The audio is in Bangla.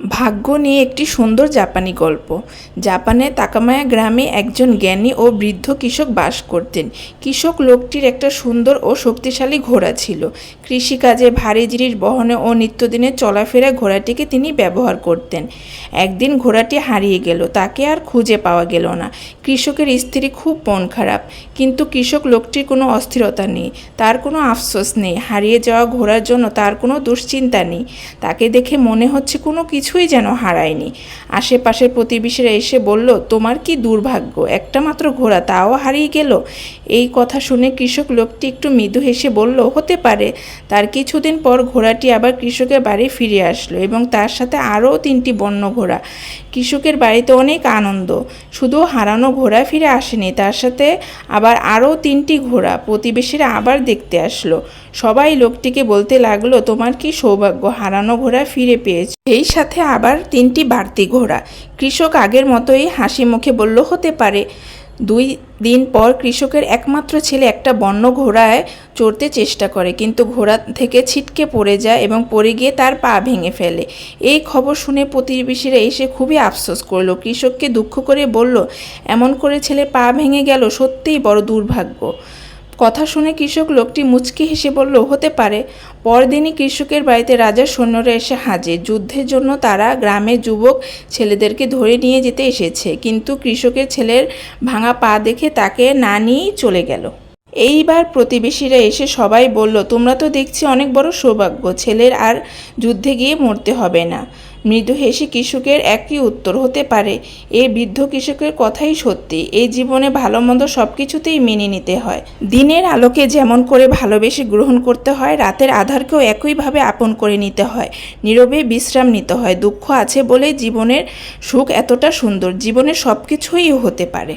ভাগ্য নিয়ে একটি সুন্দর জাপানি গল্প। জাপানের তাকামায়া গ্রামে একজন জ্ঞানী ও বৃদ্ধ কৃষক বাস করতেন। কৃষক লোকটির একটা সুন্দর ও শক্তিশালী ঘোড়া ছিল। কৃষিকাজে ভারী জিনিস বহনে ও নিত্যদিনের চলাফেরা ঘোড়াটিকে তিনি ব্যবহার করতেন। একদিন ঘোড়াটি হারিয়ে গেল, তাকে আর খুঁজে পাওয়া গেল না। কৃষকের স্ত্রী খুব মন খারাপ, কিন্তু কৃষক লোকটির কোনো অস্থিরতা নেই, তার কোনো আফসোস নেই। হারিয়ে যাওয়া ঘোড়ার জন্য তার কোনো দুশ্চিন্তা নেই, তাকে দেখে মনে হচ্ছে কোনো কিছুই যেন হারায়নি। আশেপাশের প্রতিবেশীরা এসে বলল, তোমার কি দুর্ভাগ্য? একটা মাত্র ঘোড়া, তাও হারিয়ে গেল? এই কথা শুনে কৃষক লোকটি একটু মৃদু হেসে বলল, হতে পারে তার কিছুদিন পর ঘোড়াটি আবার কৃষকের বাড়ি ফিরে আসলো এবং তার সাথে আরও তিনটি বন্য ঘোড়া। কৃষকের বাড়িতে অনেক আনন্দ। শুধু হারানো ঘোড়া ফিরে আসেনি, তার সাথে আবার আরও তিনটি ঘোড়া প্রতিবেশীরা আবার দেখতে আসলো। সবাই লোকটিকে বলতে লাগল, তোমার কি সৌভাগ্য? হারানো ঘোড়া ফিরে পেয়েছ। এই সাথে আবার তিনটি বাড়তি ঘোড়া। কৃষক আগের মতোই হাসি মুখে বলল, হতে পারে। দুই দিন পর কৃষকের একমাত্র ছেলে একটা বন্য ঘোড়ায় চড়তে চেষ্টা করে, কিন্তু ঘোড়া থেকে ছিটকে পড়ে যায় এবং পড়ে গিয়ে তার পা ভেঙে ফেলে। এই খবর শুনে প্রতিবেশীরা এসে খুবই আফসোস করল। কৃষককে দুঃখ করে বলল, এমন করে ছেলে পা ভেঙে গেল, সত্যিই বড় দুর্ভাগ্য। কথা শুনে কৃষক লোকটি মুচকি হেসে বলল, হতে পারে। পরদিনই কৃষকের বাড়িতে রাজার সৈন্যরা এসে হাজির। যুদ্ধের জন্য তারা গ্রামের যুবক ছেলেদেরকে ধরে নিয়ে যেতে এসেছে। কিন্তু কৃষকের ছেলের ভাঙা পা দেখে তাকে না নিয়েই চলে গেল। এইবার প্রতিবেশীরা এসে সবাই বলল, তোমরা তো দেখছি অনেক বড় সৌভাগ্য। ছেলের আর যুদ্ধে গিয়ে মরতে হবে না। মৃদু হেসে কৃষকের একই উত্তর হতে পারে, এ বৃদ্ধ কৃষকের কথাই সত্যি এই জীবনে ভালো মন্দ সব কিছুতেই মেনে নিতে হয়। দিনের আলোকে যেমন করে ভালোবেসে গ্রহণ করতে হয়, রাতের আধারকেও একইভাবে আপন করে নিতে হয়। নীরবে বিশ্রাম নিতে হয়, দুঃখ আছে বলে জীবনের সুখ এতটা সুন্দর, জীবনের সব কিছুই হতে পারে।